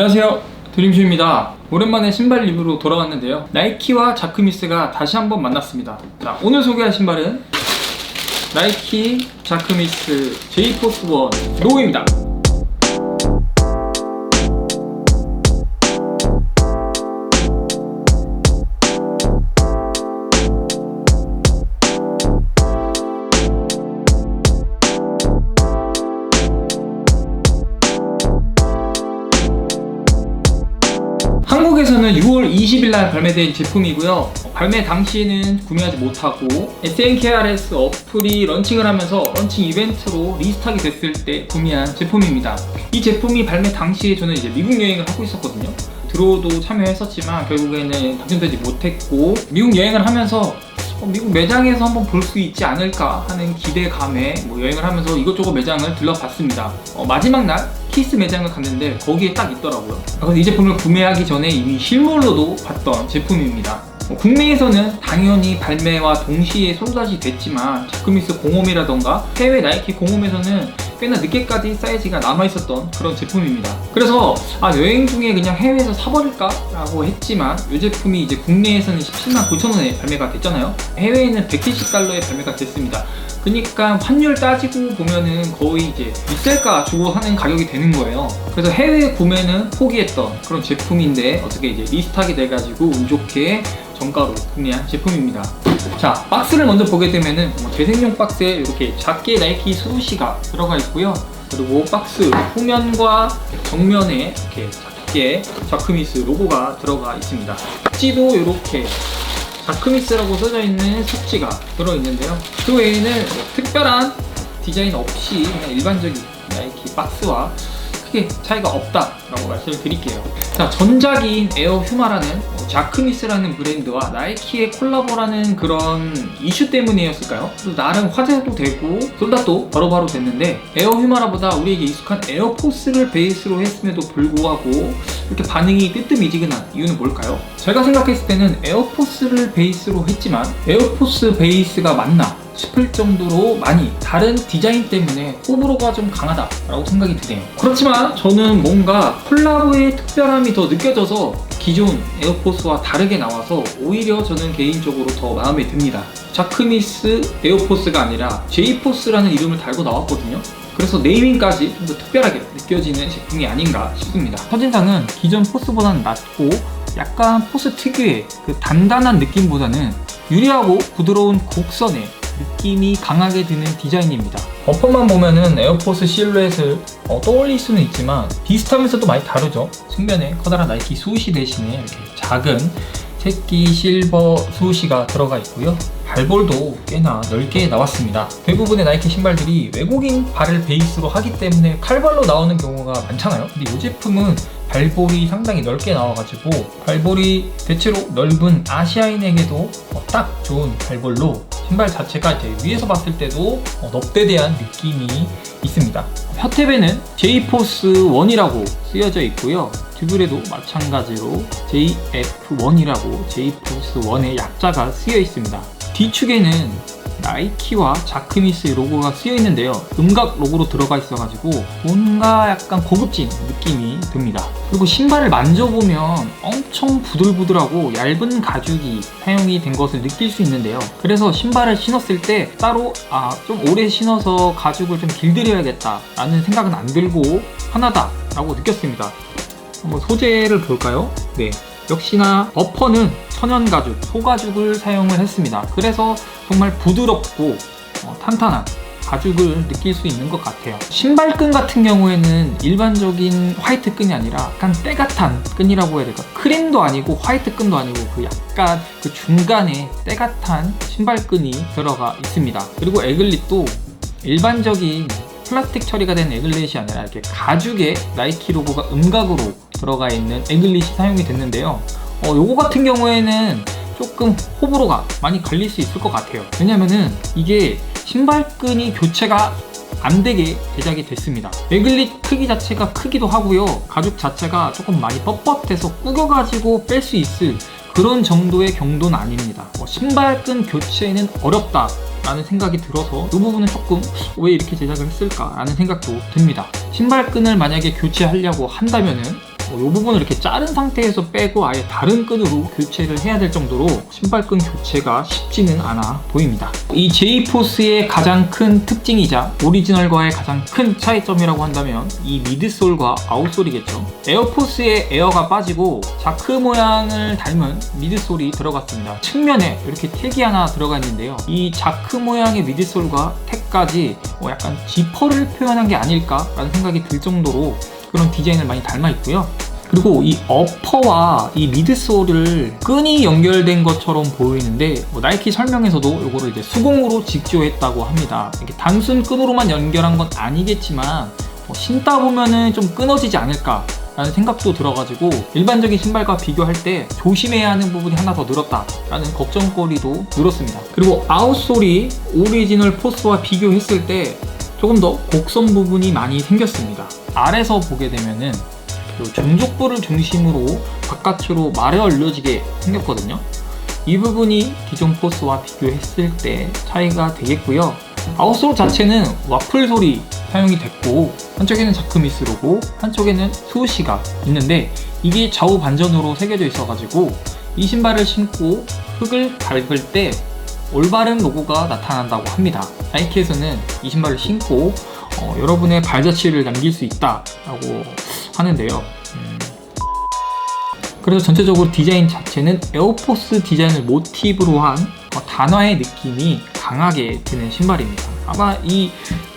안녕하세요. 드림쇼입니다. 오랜만에 신발 리뷰로 돌아왔는데요. 나이키와 자크미스가 다시 한번 만났습니다. 자 오늘 소개할 신발은 나이키 자크미스 제이포스 원 로우입니다 20일 날 발매된 제품이고요. 발매 당시에는 구매하지 못하고 SNKRS 어플이 런칭을 하면서 런칭 이벤트로 리스트하게 됐을 때 구매한 제품입니다. 이 제품이 발매 당시에 저는 이제 미국 여행을 하고 있었거든요. 드로우도 참여했었지만 결국에는 당첨되지 못했고 미국 여행을 하면서 어, 미국 매장에서 한번 볼 수 있지 않을까 하는 기대감에 뭐 여행을 하면서 이것저것 매장을 들러봤습니다. 어, 마지막 날 키스 매장을 갔는데 거기에 딱 있더라고요. 그래서 이 제품을 구매하기 전에 이미 실물로도 봤던 제품입니다. 어, 국내에서는 당연히 발매와 동시에 손다시 됐지만 자크미스 공홈이라던가 해외 나이키 공홈에서는 꽤나 늦게까지 사이즈가 남아있었던 그런 제품입니다. 그래서 아 여행 중에 그냥 해외에서 사버릴까? 라고 했지만 이 제품이 이제 국내에서는 17만 9천 원에 발매가 됐잖아요. 해외에는 170달러에 발매가 됐습니다. 그러니까 환율 따지고 보면은 거의 이제 비쌀까 주고 하는 가격이 되는 거예요. 그래서 해외 구매는 포기했던 그런 제품인데 어떻게 이제 리스트하게 돼가지고 운 좋게 정가로 구매한 제품입니다. 자, 박스를 먼저 보게 되면은 뭐 재생용 박스에 이렇게 작게 나이키 수시가 들어가 있고요. 그리고 박스 후면과 정면에 이렇게 작게 자크미스 로고가 들어가 있습니다. 찌도 이렇게 자크미스라고 써져 있는 숙지가 들어 있는데요. 그 외에는 뭐 특별한 디자인 없이 그냥 일반적인 나이키 박스와 크게 차이가 없다 라고 말씀을 드릴게요. 자, 전작인 에어 휴마라는 뭐 자크미스라는 브랜드와 나이키의 콜라보라는 그런 이슈 때문이었을까요? 또 나름 화제도 되고 솔다도 바로바로 됐는데 에어 휴마라보다 우리에게 익숙한 에어포스를 베이스로 했음에도 불구하고 이렇게 반응이 뜨뜻미지근한 이유는 뭘까요? 제가 생각했을 때는 에어포스를 베이스로 했지만 에어포스 베이스가 맞나 싶을 정도로 많이 다른 디자인 때문에 호불호가 좀 강하다라고 생각이 드네요. 그렇지만 저는 뭔가 콜라보의 특별함이 더 느껴져서 기존 에어포스와 다르게 나와서 오히려 저는 개인적으로 더 마음에 듭니다. 자크미스 에어포스가 아니라 제이포스라는 이름을 달고 나왔거든요. 그래서 네이밍까지 좀 더 특별하게 느껴지는 제품이 아닌가 싶습니다. 첫인상은 기존 포스보다는 낮고 약간 포스 특유의 그 단단한 느낌보다는 유리하고 부드러운 곡선의 느낌이 강하게 드는 디자인입니다. 버퍼만 보면은 에어포스 실루엣을 어, 떠올릴 수는 있지만 비슷하면서도 많이 다르죠. 측면에 커다란 나이키 수시 대신에 이렇게 작은 새끼 실버 수시가 들어가 있고요. 발볼도 꽤나 넓게 나왔습니다. 대부분의 나이키 신발들이 외국인 발을 베이스로 하기 때문에 칼발로 나오는 경우가 많잖아요. 근데 이 제품은 발볼이 상당히 넓게 나와가지고 발볼이 대체로 넓은 아시아인에게도 어, 딱 좋은 발볼로 신발 자체가 이제 위에서 봤을 때도 어, 넙대대한 느낌이 있습니다. 혀탭에는 J포스1이라고 쓰여져 있고요. 튜블에도 마찬가지로 JF1이라고 J포스1의 약자가 쓰여 있습니다. 뒤축에는 나이키와 자크미스 로고가 쓰여 있는데요. 음각 로고로 들어가 있어가지고 뭔가 약간 고급진 느낌이 듭니다. 그리고 신발을 만져보면 엄청 부들부들하고 얇은 가죽이 사용이 된 것을 느낄 수 있는데요. 그래서 신발을 신었을 때 따로 아, 좀 오래 신어서 가죽을 좀 길들여야겠다 라는 생각은 안 들고 하나다 라고 느꼈습니다. 한번 소재를 볼까요? 네. 역시나 어퍼는 천연 가죽, 소가죽을 사용을 했습니다. 그래서 정말 부드럽고 어, 탄탄한 가죽을 느낄 수 있는 것 같아요. 신발끈 같은 경우에는 일반적인 화이트 끈이 아니라 약간 때같은 끈이라고 해야 될까? 크림도 아니고 화이트 끈도 아니고 그 약간 그 중간에 때같은 신발끈이 들어가 있습니다. 그리고 에글릿도 일반적인 플라스틱 처리가 된 에글릿이 아니라 이렇게 가죽에 나이키 로고가 음각으로 들어가 있는 에글릿이 사용이 됐는데요. 어, 요거 같은 경우에는 조금 호불호가 많이 갈릴 수 있을 것 같아요. 왜냐면은 이게 신발끈이 교체가 안 되게 제작이 됐습니다. 에글릿 크기 자체가 크기도 하고요. 가죽 자체가 조금 많이 뻣뻣해서 구겨가지고 뺄 수 있을 그런 정도의 경도는 아닙니다. 어, 신발끈 교체는 어렵다. 라는 생각이 들어서 이 부분은 조금 왜 이렇게 제작을 했을까 라는 생각도 듭니다. 신발끈을 만약에 교체하려고 한다면은 이 부분을 이렇게 자른 상태에서 빼고 아예 다른 끈으로 교체를 해야 될 정도로 신발끈 교체가 쉽지는 않아 보입니다. 이 제이포스의 가장 큰 특징이자 오리지널과의 가장 큰 차이점이라고 한다면 이 미드솔과 아웃솔이겠죠. 에어포스의 에어가 빠지고 자크 모양을 닮은 미드솔이 들어갔습니다. 측면에 이렇게 택이 하나 들어가 있는데요. 이 자크 모양의 미드솔과 택까지 뭐 약간 지퍼를 표현한 게 아닐까라는 생각이 들 정도로 그런 디자인을 많이 닮아 있고요. 그리고 이 어퍼와 이 미드솔을 끈이 연결된 것처럼 보이는데 뭐 나이키 설명에서도 이거를 이제 수공으로 직조했다고 합니다. 이게 단순 끈으로만 연결한 건 아니겠지만 뭐 신다 보면은 좀 끊어지지 않을까 라는 생각도 들어가지고 일반적인 신발과 비교할 때 조심해야 하는 부분이 하나 더 늘었다라는 걱정거리도 늘었습니다. 그리고 아웃솔이 오리지널 포스와 비교했을 때 조금 더 곡선 부분이 많이 생겼습니다. 아래서 보게 되면은 그 종족부를 중심으로 바깥으로 말에 얼려지게 생겼거든요. 이 부분이 기존 포스와 비교했을 때 차이가 되겠고요. 아웃솔 자체는 와플 솔이 사용이 됐고 한쪽에는 자크미스로고 한쪽에는 수시가 있는데 이게 좌우 반전으로 새겨져 있어가지고 이 신발을 신고 흙을 밟을 때 올바른 로고가 나타난다고 합니다. 나이키에서는 이 신발을 신고 어, 여러분의 발자취를 남길 수 있다라고 하는데요. 음, 그래서 전체적으로 디자인 자체는 에어포스 디자인을 모티브로 한 어, 단화의 느낌이 강하게 드는 신발입니다. 아마 이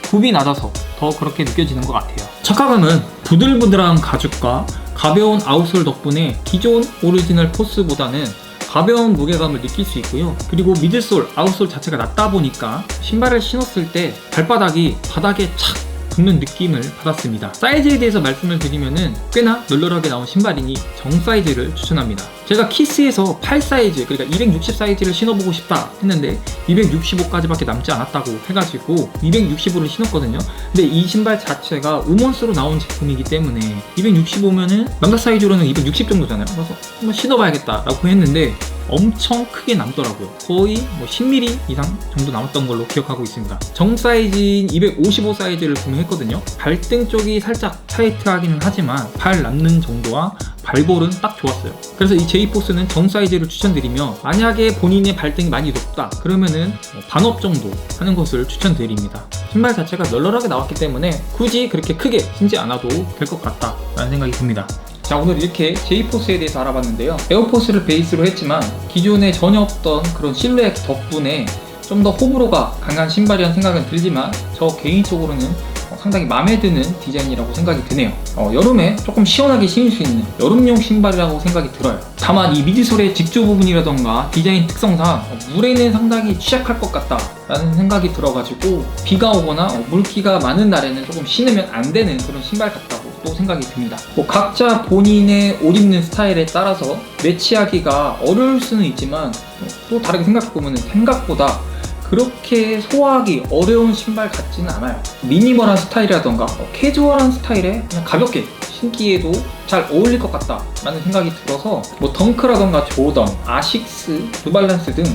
굽이 낮아서 더 그렇게 느껴지는 것 같아요. 착화감은 부들부들한 가죽과 가벼운 아웃솔 덕분에 기존 오리지널 포스보다는 가벼운 무게감을 느낄 수 있고요. 그리고 미드솔, 아웃솔 자체가 낮다 보니까 신발을 신었을 때 발바닥이 바닥에 착 붙는 느낌을 받았습니다. 사이즈에 대해서 말씀을 드리면은 꽤나 널널하게 나온 신발이니 정 사이즈를 추천합니다. 제가 키스에서 8 사이즈, 그러니까 260 사이즈를 신어보고 싶다 했는데 265까지밖에 남지 않았다고 해가지고 265를 신었거든요. 근데 이 신발 자체가 우먼스로 나온 제품이기 때문에 265면은 남자 사이즈로는 260 정도잖아요. 그래서 한번 신어봐야겠다라고 했는데 엄청 크게 남더라고요. 거의 뭐 10mm 이상 정도 남았던 걸로 기억하고 있습니다. 정 사이즈인 255 사이즈를 구매했거든요. 발등 쪽이 살짝 타이트하기는 하지만 발 남는 정도와 발볼은 딱 좋았어요. 그래서 이 제이포스는 정 사이즈를 추천드리며 만약에 본인의 발등이 많이 높다 그러면은 뭐 반업 정도 하는 것을 추천드립니다. 신발 자체가 널널하게 나왔기 때문에 굳이 그렇게 크게 신지 않아도 될 것 같다라는 생각이 듭니다. 자 오늘 이렇게 제이포스에 대해서 알아봤는데요. 에어포스를 베이스로 했지만 기존에 전혀 없던 그런 실루엣 덕분에 좀 더 호불호가 강한 신발이라는 생각은 들지만 저 개인적으로는 어, 상당히 마음에 드는 디자인이라고 생각이 드네요. 어, 여름에 조금 시원하게 신을 수 있는 여름용 신발이라고 생각이 들어요. 다만 이 미드솔의 직조 부분이라던가 디자인 특성상 어, 물에는 상당히 취약할 것 같다 라는 생각이 들어가지고 비가 오거나 어, 물기가 많은 날에는 조금 신으면 안 되는 그런 신발 같다고 또 생각이 듭니다. 뭐 각자 본인의 옷 입는 스타일에 따라서 매치하기가 어려울 수는 있지만 어, 또 다르게 생각해보면 생각보다 그렇게 소화하기 어려운 신발 같지는 않아요. 미니멀한 스타일이라던가 어, 캐주얼한 스타일에 그냥 가볍게 신기에도 잘 어울릴 것 같다라는 생각이 들어서 뭐 덩크라던가 조던, 아식스, 뉴발란스 등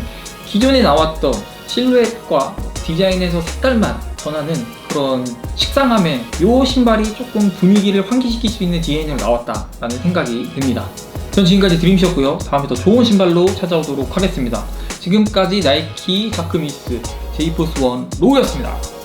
기존에 나왔던 실루엣과 디자인에서 색깔만 전하는 그런 식상함에 이 신발이 조금 분위기를 환기시킬 수 있는 디자인으로 나왔다라는 생각이 듭니다. 전 지금까지 드림이었고요. 다음에 더 좋은 신발로 찾아오도록 하겠습니다. 지금까지 나이키 자크미스 제이포스 원 로우였습니다.